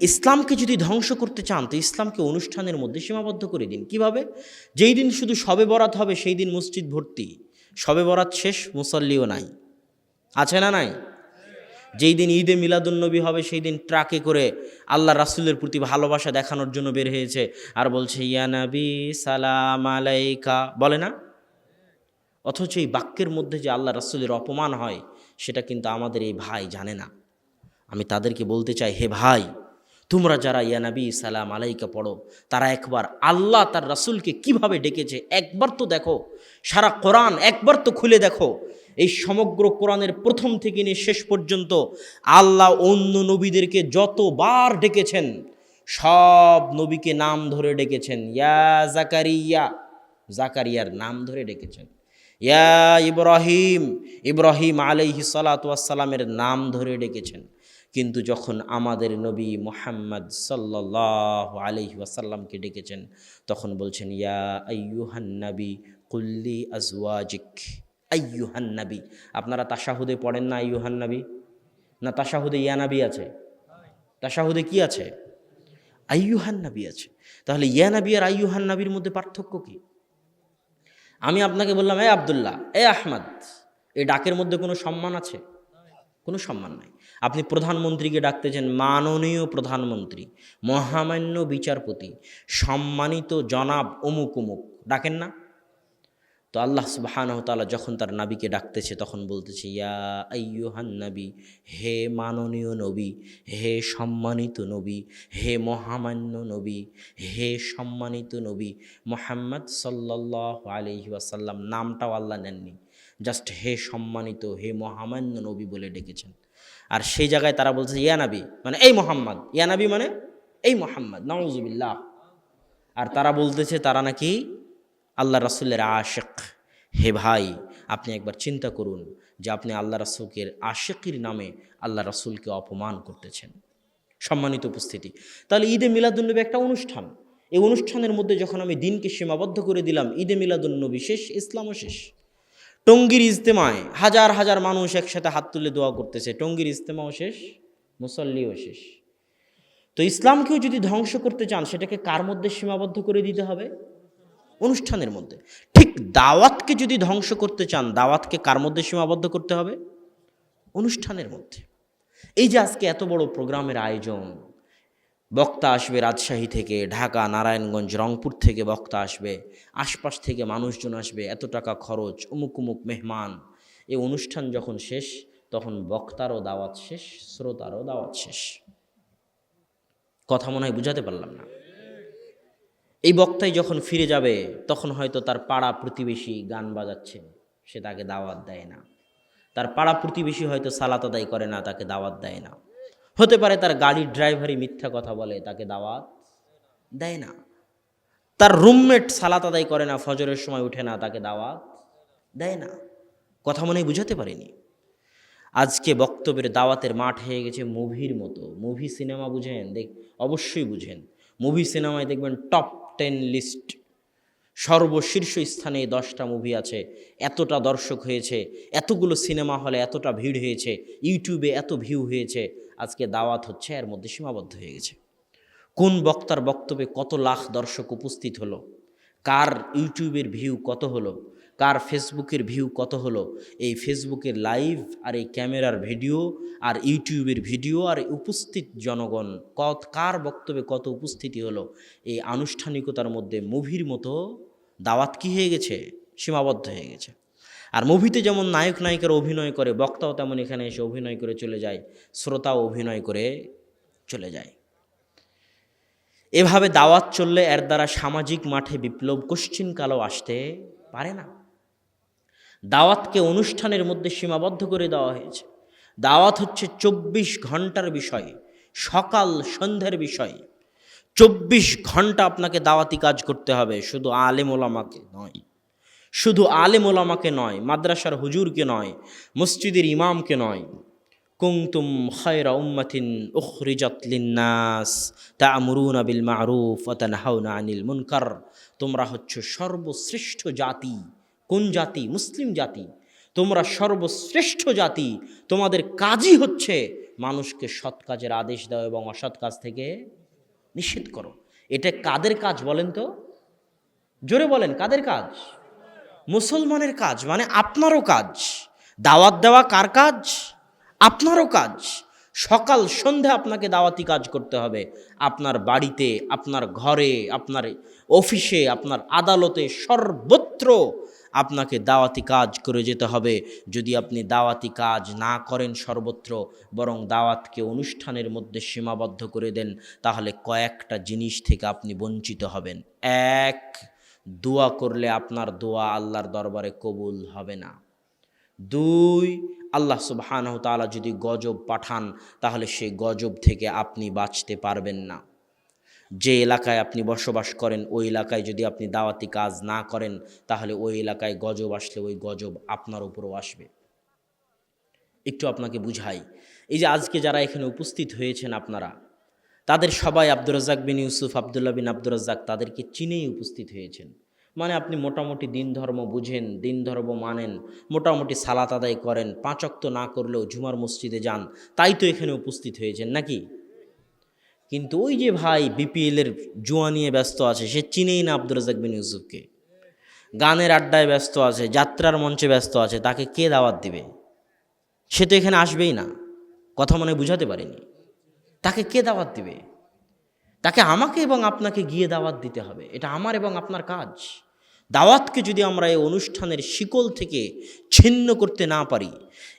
ইসলামকে যদি ধ্বংস করতে চান, তো ইসলামকে অনুষ্ঠানের মধ্যে সীমাবদ্ধ করে দিন। কীভাবে? যেই দিন শুধু সবে বরাত হবে, সেই দিন মসজিদ ভর্তি। সবে বরাত শেষ, মুসল্লিও নাই। আছে না নাই? যেই দিন ঈদে মিলাদুন্নবী হবে, সেই দিন ট্রাকে করে আল্লাহ রাসুলের প্রতি ভালোবাসা দেখানোর জন্য বের হয়েছে। আর বলছে, ইয়া নবী, সালাম আলাইকা। বলে না? অথচ এই বাক্যের মধ্যে যে আল্লাহ রাসুলের অপমান হয়, সেটা কিন্তু আমাদের এই ভাই জানে না। আমি তাদেরকে বলতে চাই, হে ভাই তোমরা যারা ইয়ানাবি সালাম আলাইকা পড়ো, তারা একবার আল্লাহ তার রাসুলকে কীভাবে ডেকেছে, একবার তো দেখো, সারা কোরআন একবার তো খুলে দেখো। এই সমগ্র কোরআনের প্রথম থেকে নিয়ে শেষ পর্যন্ত আল্লাহ অন্য নবীদেরকে যতবার ডেকেছেন, সব নবীকে নাম ধরে ডেকেছেন। ইয়া জাকারিয়া, জাকারিয়ার নাম ধরে ডেকেছেন। ইয়া ইব্রাহিম ইব্রাহিম আলাইহি সালাতামের নাম ধরে ডেকেছেন। কিন্তু যখন আমাদের নবী মোহাম্মদ সাল্লাহ আলহি ওয়াসাল্লামকে ডেকেছেন, তখন বলছেন, ইয়া আইয়ুহান নবী কুল্লি আজওয়াজিক। আইয়ুহান নবী, আপনারা তাশাহুদে পড়েন না আইয়ুহান নবী? না, তাশাহুদে ইয়া নবী আছে? তাশাহুদে কি আছে? আইয়ুহান নবী আছে। তাহলে ইয়া আর আইয়ুহান নবীর মধ্যে পার্থক্য কী? আমি আপনাকে বললাম, এ আবদুল্লাহ, এ আহমদ এই ডাকের মধ্যে কোনো সম্মান আছে? কোনো সম্মান নাই। আপনি প্রধানমন্ত্রীকে ডাকতেছেন, মাননীয় প্রধানমন্ত্রী, মহামান্য বিচারপতি, সম্মানিত জনাব অমুক অমুক, ডাকেন না। তো আল্লাহ সুবাহান তালা যখন তার নাবিকে ডাকতেছে, তখন বলতেছে, ইয়া আইয়ুহান নবী, হে মাননীয় নবী, হে সম্মানিত নবী, হে মহামান্য নবী, হে সম্মানিত নবী, মোহাম্মদ সাল্লাহ আলহি ওয়াসাল্লাম, নামটাও আল্লাহ নেননি। জাস্ট হে সম্মানিত, হে মহামান্য নবী বলে ডেকেছেন। আর সেই জায়গায় তারা বলছে, ইয়া নাবি মানে এই মোহাম্মদ ইয়া নাবি মানে এই মোহাম্মদ নওয়াজুবিল্লাহ আর তারা বলতেছে, তারা নাকি আল্লাহ রাসুলের আশেক হে ভাই, আপনি একবার চিন্তা করুন যে আপনি আল্লাহ রাসুলকের আশেকির নামে আল্লাহ রাসুলকে অপমান করতেছেন। সম্মানিত উপস্থিতি। তাহলে ঈদে মিলাদুন্নবী একটা অনুষ্ঠান। এই অনুষ্ঠানের মধ্যে যখন আমি দিনকে সীমাবদ্ধ করে দিলাম, ঈদে মিলাদুন্নবী শেষ, ইসলামও শেষ। টঙ্গির ইজতেমায় হাজার হাজার মানুষ একসাথে হাত তুলে দোয়া করতেছে। টঙ্গির ইজতেমাও শেষ, মুসল্লিও শেষ। তো ইসলামকেও যদি ধ্বংস করতে চান, সেটাকে কার মধ্যে সীমাবদ্ধ করে দিতে হবে? অনুষ্ঠানের মধ্যে। ঠিক দাওয়াতকে যদি ধ্বংস করতে চান, দাওয়াতকে কার মধ্যে সীমাবদ্ধ করতে হবে? অনুষ্ঠানের মধ্যে। এই যে আজকে এত বড় প্রোগ্রামের আয়োজন বক্তা আসবে রাজশাহী থেকে, ঢাকা, নারায়ণগঞ্জ, রংপুর থেকে বক্তা আসবে, আশপাশ থেকে মানুষজন আসবে, এত টাকা খরচ উমুক উমুক মেহমান। এই অনুষ্ঠান যখন শেষ, তখন বক্তারও দাওয়াত শেষ, শ্রোতারও দাওয়াত শেষ। কথা মনে হয় বুঝাতে পারলাম না। এই বক্তাই যখন ফিরে যাবে, তখন হয়তো তার পাড়া প্রতিবেশী গান বাজাচ্ছে, সে তাকে দাওয়াত দেয় না। তার পাড়া প্রতিবেশী হয়তো সালাত আদায় করে না, তাকে দাওয়াত দেয় না। হতে পারে তার গাড়ির ড্রাইভারই মিথ্যা কথা বলে, তাকে দাওয়াত দেয় না। তার রুমমেট সালাত আদায় করে না, ফজরের সময় উঠে না, তাকে দাওয়াত দেয় না। কথা মনে বুঝাতে পারিনি। আজকে বক্তব্যের দাওয়াতের মাঠ হয়ে গেছে মুভির মতো। মুভি সিনেমা বুঝেন, দেখ, অবশ্যই বুঝেন। মুভি সিনেমায় দেখবেন টপ টেন লিস্ট সর্বশীর্ষ স্থানে এই দশটা মুভি আছে। এতটা দর্শক হয়েছে, এতগুলো সিনেমা হলে এতটা ভিড় হয়েছে ইউটিউবে এত ভিউ হয়েছে, আজকে দাওয়াত হচ্ছে, এর মধ্যে সীমাবদ্ধ হয়ে গেছে। কোন বক্তার বক্তব্যে কত লাখ দর্শক উপস্থিত হলো? কার ইউটিউবের ভিউ কত হলো? কার ফেসবুকের ভিউ কত হলো? এই ফেসবুকের লাইভ আর এই ক্যামেরার ভিডিও আর ইউটিউবের ভিডিও আর উপস্থিত জনগণ কত, কার বক্তব্যে কত উপস্থিতি হলো? এই আনুষ্ঠানিকতার মধ্যে মুভির মতো দাওয়াত কি হয়ে গেছে? সীমাবদ্ধ হয়ে গেছে। আর মুভিতে যেমন নায়ক নায়িকার অভিনয় করে, বক্তাও তেমন এখানে এসে অভিনয় করে চলে যায়, শ্রোতাও অভিনয় করে চলে যায়। এভাবে দাওয়াত চললে এর দ্বারা সামাজিক মাঠে বিপ্লব কোশ্চিনকালও আসতে পারে না। দাওয়াতকে অনুষ্ঠানের মধ্যে সীমাবদ্ধ করে দেওয়া হয়েছে। দাওয়াত হচ্ছে চব্বিশ ঘণ্টার বিষয়, সকাল সন্ধ্যের বিষয়। চব্বিশ ঘণ্টা আপনাকে দাওয়াতি কাজ করতে হবে, শুধু আলেম ওলামাকে নয়। শুধু আলেম ওলামাকে নয়, মাদ্রাসার হুজুরকে নয়, মসজিদের ইমামকে নয়। কুংতুম খায়রা উম্মাতিন উখরিজাত লিন্নাস তা'মুরুনা বিল মা'রুফ ওয়া তানহাউনা আনিল মুনকার। তোমরা হচ্ছে সর্বশ্রেষ্ঠ জাতি। কোন জাতি? মুসলিম জাতি। তোমরা সর্বশ্রেষ্ঠ জাতি। তোমাদের কাজই হচ্ছে মানুষকে সৎ কাজের আদেশ দাও এবং অসৎ কাজ থেকে নিষেধ করো। এটা কাদের কাজ বলেন তো? জোরে বলেন, কাদের কাজ? মুসলমানের কাজ মানে আপনারও কাজ। দাওয়াত দেওয়া কার কাজ? আপনারও কাজ। সকাল সন্ধে আপনাকে দাওয়াতি কাজ করতে হবে। আপনার বাড়িতে, আপনার ঘরে, আপনার অফিসে, আপনার আদালতে সর্বত্র আপনাকে দাওয়াতি কাজ করে যেতে হবে। যদি আপনি দাওয়াতি কাজ না করেন সর্বত্র, বরং দাওয়াতকে অনুষ্ঠানের মধ্যে সীমাবদ্ধ করে দেন, তাহলে কয়েকটা জিনিস থেকে আপনি বঞ্চিত হবেন। এক, দোয়া করলে আপনার দোয়া আল্লাহর দরবারে কবুল হবে না। দুই, আল্লাহ সুবহানাহু তাআলা যদি গজব পাঠান, তাহলে সেই গজব থেকে আপনি বাঁচতে পারবেন না। যে এলাকায় আপনি বসবাস করেন, ওই এলাকায় যদি আপনি দাওয়াতি কাজ না করেন, তাহলে ওই এলাকায় গজব আসলে ওই গজব আপনার উপরও আসবে। একটু আপনাকে বুঝাই, এই যে আজকে যারা এখানে উপস্থিত হয়েছেন আপনারা, তাদের সবাই আব্দুর রাজাক বিন ইউসুফ, আবদুল্লাহ বিন আব্দুর রাজ্জাক তাদেরকে চিনেই উপস্থিত হয়েছেন। মানে আপনি মোটামুটি দিন ধর্ম বুঝেন, দিন ধর্ম মানেন, মোটামুটি সালাত আদায় করেন পাঁচক্ত না করলেও ঝুমার মসজিদে যান, তাই তো এখানে উপস্থিত হয়েছেন নাকি? কিন্তু ওই যে ভাই বিপিএলের জুয়া নিয়ে ব্যস্ত আছে, সে চিনেই না আব্দুর রাজ্জাক বিন ইউসুফকে। গানের আড্ডায় ব্যস্ত আছে, যাত্রার মঞ্চে ব্যস্ত আছে, তাকে কে দাওয়াত দিবে? সে তো এখানে আসবেই না। কথা মনে বুঝাতে পারেনি। তাকে কে দাওয়াত দিবে? তাকে আমাকে এবং আপনাকে গিয়ে দাওয়াত দিতে হবে। এটা আমার এবং আপনার কাজ। দাওয়াতকে যদি আমরা এই অনুষ্ঠানের শিকল থেকে ছিন্ন করতে না পারি,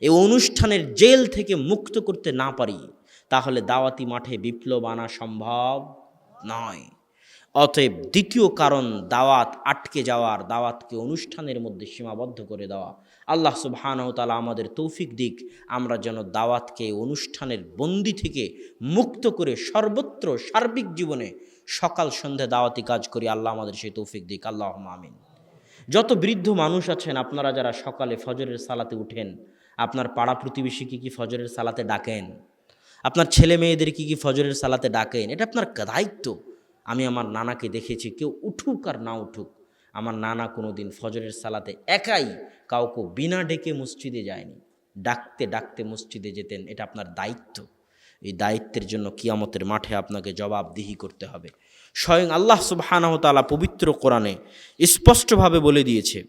এই অনুষ্ঠানের জেল থেকে মুক্ত করতে না পারি তাহলে দাওয়াতি মাঠে বিপ্লব আনা সম্ভব নয়। অতএব দ্বিতীয় কারণ দাওয়াত আটকে যাওয়ার, দাওয়াতকে অনুষ্ঠানের মধ্যে সীমাবদ্ধ করে দেওয়া। আল্লাহ সুবহানাহু তাআলা আমাদের তৌফিক দিক, আমরা যেন দাওয়াতকে অনুষ্ঠানের বন্দি থেকে মুক্ত করে সর্বত্র সার্বিক জীবনে সকাল সন্ধ্যা দাওয়াতি কাজ করি, আল্লাহ আমাদের সেই তৌফিক দিক আল্লাহ আমিন। যত বৃদ্ধ মানুষ আছেন, আপনারা যারা সকালে ফজরের সালাতে উঠেন, আপনার পাড়া প্রতিবেশীকে কি ফজরের সালাতে ডাকেন? আপনার ছেলে মেয়েদের কি কি ফজরের সালাতে ডাকেন? এটা আপনার দায়িত্ব। আমি আমার নানাকে দেখেছি, কেউ উঠুক আর না উঠুক। আমার নানা কোনো দিন ফজরের সালাতে একাই কাউকে বিনা ডেকে মসজিদে যায়নি। ডাকতে ডাকতে মসজিদে যেতেন, এটা আপনার দায়িত্ব। এই দায়িত্বের জন্য কিয়ামতের মাঠে আপনাকে জবাবদিহি করতে হবে। স্বয়ং আল্লাহ সুবহানাহ তাআলা পবিত্র কোরআনে স্পষ্টভাবে বলে দিয়েছে।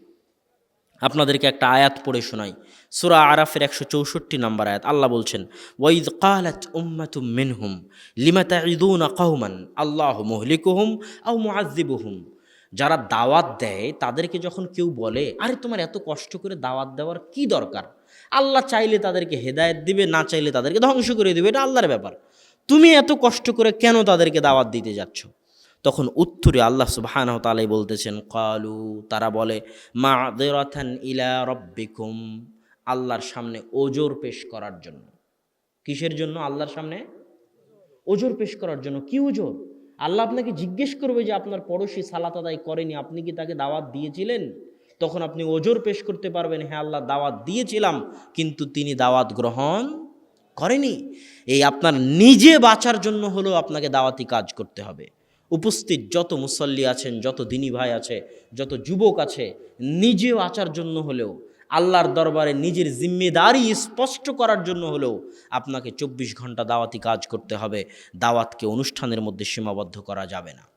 আপনাদেরকে একটা আয়াত পড়ে শোনাই। সুরা আরাফের একশো চৌষট্টি নম্বর আয়াত, আল্লাহ বলছেন, ওয়াইদ কালাত উম্মাতুম মিনহুম, লিমা তাইদুনা কওমান, আল্লাহ মুহলিকুহুম আও মুআযিবুহুম। যারা দাওয়াত দেয়, তাদেরকে যখন কেউ বলে, আরে, তোমার এত কষ্ট করে দাওয়াত দেওয়ার কি দরকার? আল্লাহ চাইলে তাদেরকে হেদায়েত দিবে, না চাইলে তাদেরকে ধ্বংস করে দেবে, এটা আল্লাহর ব্যাপার। তুমি এত কষ্ট করে কেন তাদেরকে দাওয়াত দিতে যাচ্ছ? তখন উত্তরে আল্লাহ সুবহানাহ তাআলাই বলতেছেন, কালু, তারা বলে মা ইলা রব্বিকুম। আল্লাহর সামনে ওজোর পেশ করার জন্য। কিসের জন্য আল্লাহর সামনে? ওজোর পেশ করার জন্য। কি ওজোর? আল্লাহ আপনাকে জিজ্ঞেস করবে যে আপনার পড়োশি সালাত আদায় করেনি, আপনি কি তাকে দাওয়াত দিয়েছিলেন? তখন আপনি ওজোর পেশ করতে পারবেন হ্যাঁ আল্লাহ দাওয়াত দিয়েছিলাম, কিন্তু তিনি দাওয়াত গ্রহণ করেনি। এই আপনার নিজে বাঁচার জন্য হলেও আপনাকে দাওয়াতি কাজ করতে হবে। উপস্থিত যত মুসল্লি আছেন, যত দিনী ভাই আছে, যত যুবক আছে, নিজে বাঁচার জন্য হলেও আল্লাহর দরবারে নিজের জিম্মেদারি স্পষ্ট করার জন্য হলেও আপনাকে চব্বিশ ঘণ্টা দাওয়াতি কাজ করতে হবে। দাওয়াতকে অনুষ্ঠানের মধ্যে সীমাবদ্ধ করা যাবে না।